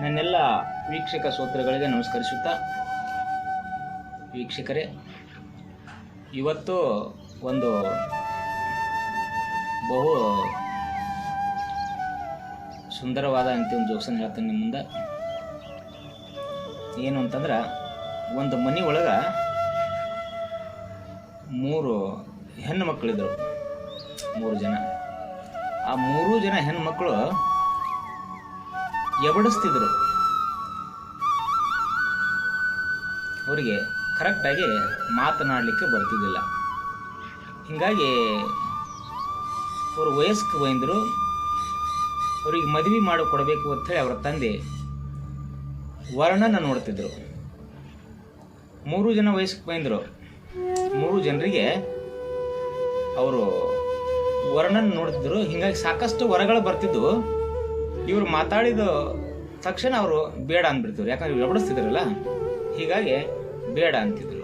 ನನ್ನೆಲ್ಲ ವೀಕ್ಷಕ ಸೋತ್ರಗಳಿಗೆ ನಮಸ್ಕರಿಸುತ್ತಾ, ವೀಕ್ಷಕರೇ, ಇವತ್ತು ಒಂದು ಬಹು ಸುಂದರವಾದ ಒಂದು ಜೋಕ್ಸನ್ನು ಹೇಳ್ತೇನೆ ನಿಮ್ಮ ಮುಂದೆ. ಏನು ಅಂತಂದ್ರೆ, ಒಂದು ಮನೆ ಒಳಗೆ ಮೂರು ಹೆಣ್ಣು ಮಕ್ಕಳಿದ್ರು ಮೂರು ಜನ. ಆ ಮೂರು ಜನ ಹೆಣ್ಮಕ್ಳು ಎಬಡಿಸ್ತಿದ್ರು. ಅವರಿಗೆ ಕರೆಕ್ಟಾಗಿ ಮಾತನಾಡಲಿಕ್ಕೆ ಬರ್ತಿದ್ದಿಲ್ಲ. ಹೀಗಾಗಿ ಅವರು ವಯಸ್ಕ ಬಂದರು ಅವರಿಗೆ ಮದುವೆ ಮಾಡಿಕೊಡ್ಬೇಕು ಅಂಥೇಳಿ ಅವರ ತಂದೆ ವರ್ಣನ ನೋಡ್ತಿದ್ರು. ಮೂರು ಜನ ವಯಸ್ಕ ಬಂದರು ಮೂರು ಜನರಿಗೆ ಅವರು ವರ್ಣನ ನೋಡ್ತಿದ್ರು. ಹೀಗಾಗಿ ಸಾಕಷ್ಟು ವರಗಳು ಬರ್ತಿದ್ವು. ಇವರು ಮಾತಾಡಿದ ತಕ್ಷಣ ಅವರು ಬೇಡ ಅಂದ್ಬಿಡ್ತಿದ್ರು. ಯಾಕಂದ್ರೆ ಇವ್ರು ಎಬಡಿಸ್ತಿದ್ರಲ್ಲ ಹೀಗಾಗಿ ಬೇಡ ಅಂತಿದ್ರು.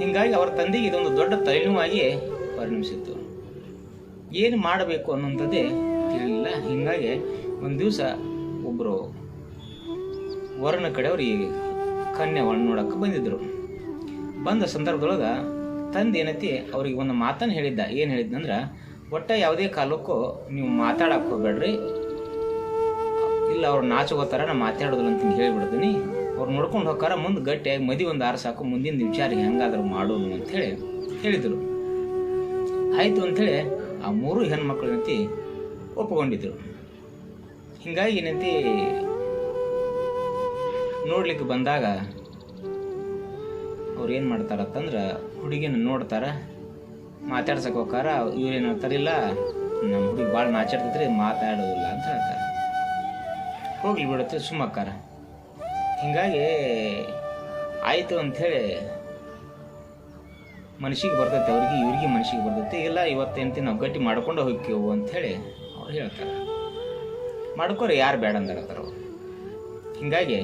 ಹೀಗಾಗಿ ಅವರ ತಂದೆಗೆ ಇದೊಂದು ದೊಡ್ಡ ತಲೆನೋವಾಗಿ ಪರಿಣಮಿಸಿತ್ತು. ಏನು ಮಾಡಬೇಕು ಅನ್ನುವಂಥದ್ದೇ ತಿಳಿಲಿಲ್ಲ. ಹೀಗಾಗಿ ಒಂದು ದಿವಸ ಒಬ್ಬರು ವರನ ಕಡೆಯವರು ಈ ಕನ್ಯಾವನ್ನು ನೋಡೋಕ್ಕೆ ಬಂದಿದ್ದರು ಬಂದ ಸಂದರ್ಭದೊಳಗೆ ತಂದೆ ಏನತಿ, ಅವ್ರಿಗೆ ಒಂದು ಮಾತನ್ನು ಹೇಳಿದ್ದ. ಏನು ಹೇಳಿದ್ನಂದ್ರೆ ಒಟ್ಟ ಯಾವುದೇ ಕಾಲಕ್ಕೂ ನೀವು ಮಾತಾಡಕ್ಕೆ ಹೋಗ್ಬೇಡ್ರಿ. ಇಲ್ಲ, ಅವ್ರು ನಾಚೋಗೋತಾರ ನಾನು ಮಾತಾಡೋದಿಲ್ಲ ಅಂತ ಹೇಳಿಬಿಡ್ತೀನಿ. ಅವ್ರು ನೋಡ್ಕೊಂಡು ಹೋಗಾರ ಮುಂದೆ ಗಟ್ಟಿಯಾಗಿ ಮದಿ ಒಂದು ಆರು ಸಾಕು, ಮುಂದಿನ ವಿಚಾರ ಹೆಂಗಾದ್ರೂ ಮಾಡೋನು ಅಂಥೇಳಿ ಹೇಳಿದರು. ಆಯಿತು ಅಂಥೇಳಿ ಆ ಮೂರು ಹೆಣ್ಮಕ್ಳು ಏನಂತಿ ಒಪ್ಪಿಕೊಂಡಿದ್ರು. ಹಿಂಗಾಗಿ ಏನಂತಿ ನೋಡ್ಲಿಕ್ಕೆ ಬಂದಾಗ ಅವ್ರು ಏನು ಮಾಡ್ತಾರಂತಂದ್ರೆ ಹುಡುಗಿನ ನೋಡ್ತಾರ ಮಾತಾಡ್ಸಕ್ಕೆ ಹೋಗಾರ ಇವ್ರೇನು ಹೇಳ್ತಾರಿಲ್ಲ ನಮ್ಮ ಹುಡುಗಿ ಭಾಳ ನಾಚಾಡ್ತೈತ್ರಿ ಮಾತಾಡೋದಿಲ್ಲ ಅಂತ ಹೇಳ್ತಾರೆ. ಹೋಗ್ಲಿ ಬಿಡುತ್ತೆ, ಸುಮ್ಮಕ್ಕಾರ. ಹಿಂಗಾಗಿ ಆಯಿತು ಅಂಥೇಳಿ ಮನುಷ್ಯಿಗೆ ಬರ್ತೈತೆ ಅವ್ರಿಗೆ, ಇವ್ರಿಗೆ ಮನುಷ್ಯಿಗೆ ಬರ್ತೈತೆ. ಇಲ್ಲ ಇವತ್ತೇನು ನಾವು ಗಟ್ಟಿ ಮಾಡ್ಕೊಂಡು ಹೋಗ್ತೇವು ಅಂಥೇಳಿ ಅವ್ರು ಹೇಳ್ತಾರೆ. ಮಾಡ್ಕೋರಿ, ಯಾರು ಬೇಡ ಅಂದಾರತ್ತಾರ ಅವ್ರು. ಹಿಂಗಾಗಿ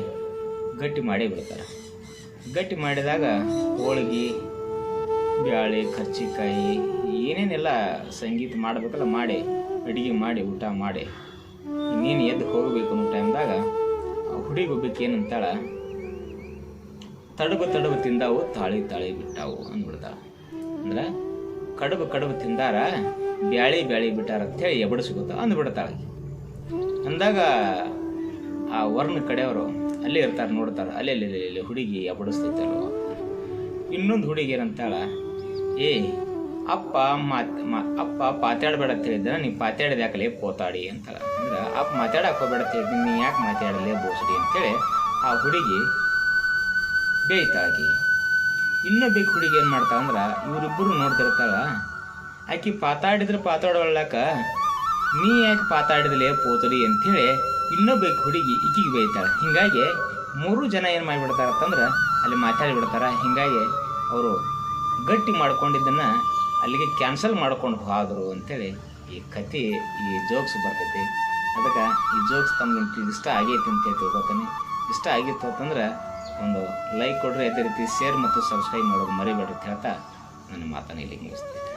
ಗಟ್ಟಿ ಮಾಡೇ ಬಿಡ್ತಾರೆ. ಗಟ್ಟಿ ಮಾಡಿದಾಗ ಹೋಳ್ಗೆ ಬ್ಯಾಳೆ ಕರ್ಜಿಕಾಯಿ ಏನೇನೆಲ್ಲ ಸಂಗೀತ ಮಾಡಬೇಕಲ್ಲ ಮಾಡಿ, ಅಡುಗೆ ಮಾಡಿ, ಊಟ ಮಾಡಿ ಇನ್ನೇನು ಎದ್ದು ಹೋಗಬೇಕು ಅನ್ನೋ ಟೈಮ್ದಾಗ ಆ ಹುಡುಗಿ ಒಬ್ಬಕ್ಕೆ ಏನಂತಾಳ ತಡಗು ತಡಗು ತಿಂದಾವು, ತಾಳಿ ತಾಳಿ ಬಿಟ್ಟಾವು ಅಂದ್ಬಿಡ್ತಾಳೆ. ಅಂದ್ರೆ ಕಡುಬು ಕಡುಬು ತಿಂದಾರ, ಬ್ಯಾಳಿ ಬ್ಯಾಳಿ ಬಿಟ್ಟಾರ ಅಂತೇಳಿ ಎಬಡಿಸ್ಕೊತ ಅಂದ್ಬಿಡ್ತಾಳೆ. ಅಂದಾಗ ಆ ವರ್ಣ ಕಡೆಯವರು ಅಲ್ಲೇ ಇರ್ತಾರೆ ನೋಡ್ತಾರೆ ಅಲ್ಲೇ ಅಲ್ಲೇ ಹುಡುಗಿ ಎಬಡಿಸ್ತೈತಲ್ವ ಇನ್ನೊಂದು ಹುಡುಗಿ ಏನಂತಾಳ ಏ, ಅಪ್ಪ, ಮಾತ್ ಅಪ್ಪ ಪಾತಾಡಬೇಡ ಅಂತ ಹೇಳಿದ್ರೆ, ನೀ ಪಾತಾಡಿದ ಯಾಕಲೇ ಪೋತಾಡಿ ಅಂತ ಅಂದ್ರೆ ಅಪ್ಪ ಮಾತಾಡಕ್ಕೆ ಹೋಗ್ಬೇಡ ಅಂತ ಹೇಳಿದ್ದೀನಿ ನೀ ಯಾಕೆ ಮಾತಾಡಲೇ ಬೋಸಡಿ ಅಂತೇಳಿ ಆ ಹುಡುಗಿ ಬೇಯ್ತಾಗಿ. ಇನ್ನೊಬ್ಬ ಹುಡುಗಿ ಏನು ಮಾಡ್ತಾಳ ಅಂದ್ರೆ ಇವರಿಬ್ಬರು ನೋಡ್ತಿರ್ತಾಳ, ಆಕಿ ಪಾತಾಡಿದ್ರೆ ಪಾತಾಡೋಳ್ಳಾಕ ನೀ ಯಾಕೆ ಪಾತಾಡಿದ್ಲೇ ಪೋತಡಿ ಅಂಥೇಳಿ ಇನ್ನೊಬ್ಬ ಹುಡುಗಿ ಈಕಿಗೆ ಬೈತಾಳೆ ಹಿಂಗಾಗಿ ಮೂರು ಜನ ಏನು ಮಾಡಿಬಿಡ್ತಾರತ್ತಂದ್ರೆ ಅಲ್ಲಿ ಮಾತಾಡಿಬಿಡ್ತಾರೆ. ಹಿಂಗಾಗಿ ಅವರು ಗಟ್ಟಿ ಮಾಡ್ಕೊಂಡಿದ್ದನ್ನು ಅಲ್ಲಿಗೆ ಕ್ಯಾನ್ಸಲ್ ಮಾಡ್ಕೊಂಡು ಹೋದರು ಅಂಥೇಳಿ ಈ ಕತೆ ಈ ಜೋಕ್ಸ್ ಬರ್ತೈತಿ. ಅದಕ್ಕೆ ಈ ಜೋಕ್ಸ್ ತಮ್ಗೆ ಇಷ್ಟ ಆಗೈತಿ ಅಂತ ತಿಳ್ಕೊತೀನಿ ಇಷ್ಟ ಆಗಿತ್ತು ಅಂತಂದ್ರೆ ಒಂದು ಲೈಕ್ ಕೊಡ್ರಿ. ಅದೇ ರೀತಿ ಶೇರ್ ಮತ್ತು ಸಬ್ಸ್ಕ್ರೈಬ್ ಮಾಡೋದು ಮರಿಬೇಡ್ರಿ ಅಂತ ಹೇಳ್ತಾ ನನ್ನ ಮಾತನ್ನು ಇಲ್ಲಿಗೆ ಮುಗಿಸ್ತೀನಿ.